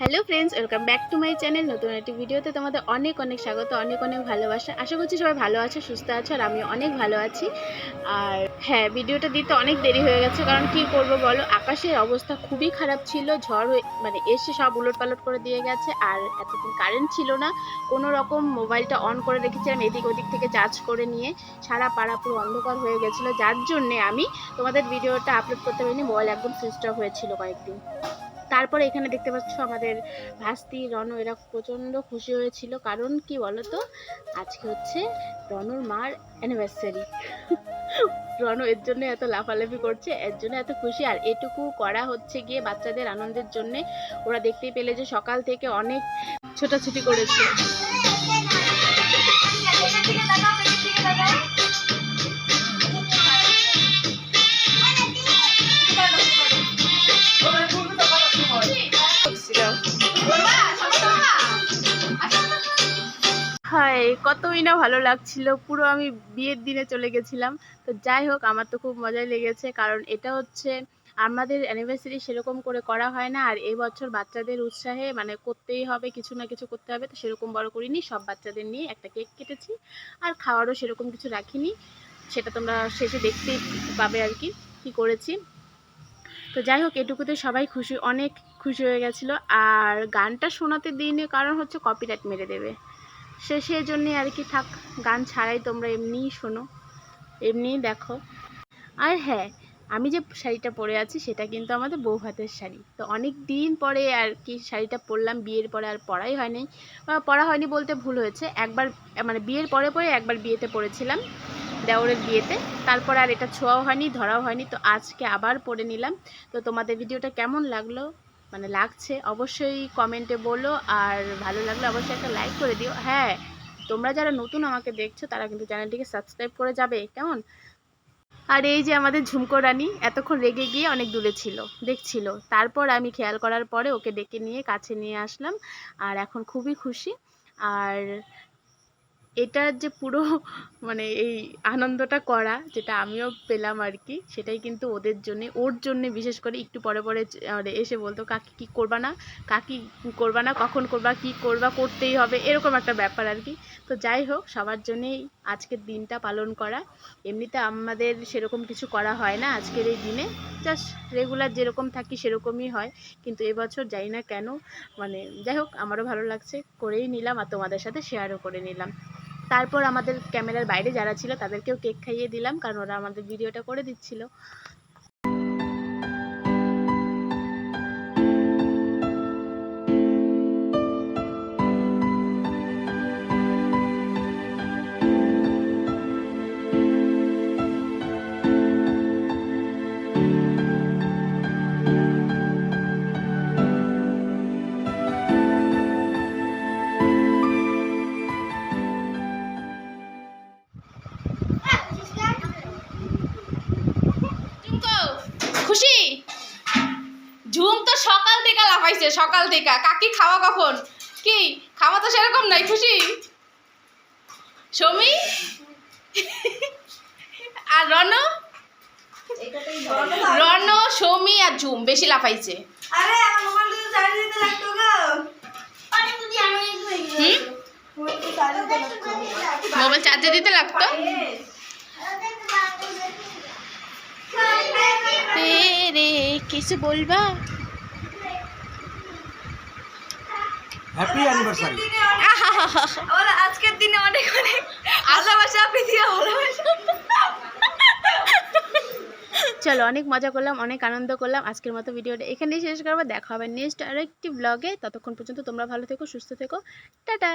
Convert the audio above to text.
Hello friends, welcome back to my channel. নতুন একটি ভিডিওতে তোমাদের অনেক অনেক স্বাগত, অনেক অনেক ভালোবাসা। আশা করছি সবাই ভালো আছো, সুস্থ আছো, আর আমিও অনেক ভালো আছি। আর হ্যাঁ ভিডিওটা দিতে অনেক দেরি হয়ে গেছে, কারণ কি করব বলো? আকাশের অবস্থা খুবই খারাপ ছিল, ঝড় হয়ে মানে এসে সব উলট পালট করে দিয়ে গেছে, আর এতদিন কারেন্ট ছিল না। কোনো রকম মোবাইলটা অন করে রেখেছিলাম, এদিক ওদিক থেকে চার্জ করে নিয়ে। সারা পাড়া পুরো অন্ধকার হয়ে গেছিল। যার জন্যে আমি তোমাদের ভিডিওটা আপলোড করতে পারিনি মোবাইল একদম সুইচ অফ হয়েছিল কয়েকদিন। তারপরে এখানে দেখতে পাচ্ছ আমাদের ভাস্তি রণ এরা প্রচণ্ড খুশি হয়েছিল। কারণ কি বলতো? আজকে হচ্ছে রণর মার অ্যানিভার্সারি রন এর জন্য এত লাফালাফি করছে, এর জন্য এত খুশি। আর এটুকু করা হচ্ছে গিয়ে বাচ্চাদের আনন্দের জন্যে। ওরা দেখতেই পেলে যে সকাল থেকে অনেক ছোটাছুটি করেছে। কতই না ভালো লাগছিল, পুরো আমি বিয়ের দিনে চলে গেছিলাম। তো যাই হোক, আমার তো খুব মজাই লেগেছে, কারণ এটা হচ্ছে আমাদের অ্যানিভার্সারি সেরকম করে করা হয় না, আর এই বছর বাচ্চাদের উৎসাহে মানে করতেই হবে, কিছু না কিছু করতে হবে, তো সেরকম বড় করিনি, সব বাচ্চাদের নিয়ে একটা কেক কেটেছি, আর খাওয়ারও সেরকম কিছু রাখিনি, সেটা তোমরা শেষে দেখতেই পাবে আর কি, কী করেছি। তো যাই হোক, এটুকুতে সবাই খুশি, অনেক খুশি হয়ে গেছিল, আর গানটা শোনাতে দিইনি, কারণ হচ্ছে কপিরাইট মেরে দেবে। সে সেই জন্যে আর কি থাক, গান ছাড়াই তোমরা এমনিই শোনো, এমনিই দেখো। আর হ্যাঁ আমি যে শাড়িটা পরে আছি সেটা কিন্তু আমাদের বউ হাতের শাড়ি। তো অনেক দিন পরে আর কি শাড়িটা পরলাম, বিয়ের পরে আর পরাই হয়নি। পরা হয়নি বলতে ভুল হয়েছে, একবার মানে বিয়ের পরে পরে একবার বিয়েতে পরেছিলাম, দেওরের বিয়েতে। তারপর আর এটা ছোঁয়াও হয়নি, ধরাও হয়নি, তো আজকে আবার পরে নিলাম। তো তোমাদের ভিডিওটা কেমন লাগল? মানে লাগছে, অবশ্যই কমেন্টে বলো। আর ভালো লাগলে অবশ্যই একটা লাইক করে দিও। হ্যাঁ তোমরা যারা নতুন আমাকে দেখছ, তারা কিন্তু চ্যানেলটিকে সাবস্ক্রাইব করে যাবে। কেমন? আর এই যে আমাদের ঝুমকো রানী, এতক্ষণ রেগে গিয়ে অনেক দূরে ছিল, দেখছিল। তারপর আমি খেয়াল করার পরে ওকে ডেকে নিয়ে কাছে নিয়ে আসলাম। আর এখন খুবই খুশি। আর এটার যে পুরো মানে এই আনন্দটা করা, যেটা আমিও পেলাম আর কি, সেটাই কিন্তু ওদের জন্যে, ওর জন্যে বিশেষ করে একটু পরে পরে মানে এসে বলতো, কাকি কি করবা না? কাকি করবা না? কখন করবা? কি করবা? করতেই হবে। এরকম একটা ব্যাপার আর কি। তো যাই হোক, সবার জন্যেই আজকের দিনটা পালন করা। এমনিতে আমাদের সেরকম কিছু করা হয় না আজকের এই দিনে। জাস্ট রেগুলার যেরকম থাকি সেরকমই হয়। কিন্তু এবছর যাই না কেন মানে যাই হোক, আমারও ভালো লাগছে, করেই নিলাম আর তোমাদের সাথে শেয়ারও করে নিলাম। তারপর আমাদের ক্যামেরার বাইরে যারা ছিল তাদেরকেও কেক খাইয়ে দিলাম, কারণ ওরা আমাদের ভিডিওটা করে দিচ্ছিল। খুশি? ঝুম তো সকাল থেকে লাফাইছে সকাল থেকে। কাকি খাওয়া কখন? কি? খাওয়া তো সেরকম নাই খুশি? সমী? আর রণ রণ সৌমি আর ঝুম বেশি লাফাইছে। মোবাইল চার্জে দিতে লাগতো কিছু বলবা? হ্যাপি অ্যানিভার্সারি ওরা আজকের দিনে অনেক অনেক ভালোবাসা পৃথিবী ভালোবাসা। চলো অনেক মজা করলাম অনেক আনন্দ করলাম। আজকের মতো ভিডিওটা এখানেই শেষ করব। দেখা হবে নেক্সট আরেকটি ব্লগে ততক্ষণ পর্যন্ত তোমরা ভালো থেকো সুস্থ থেকো। টাটা!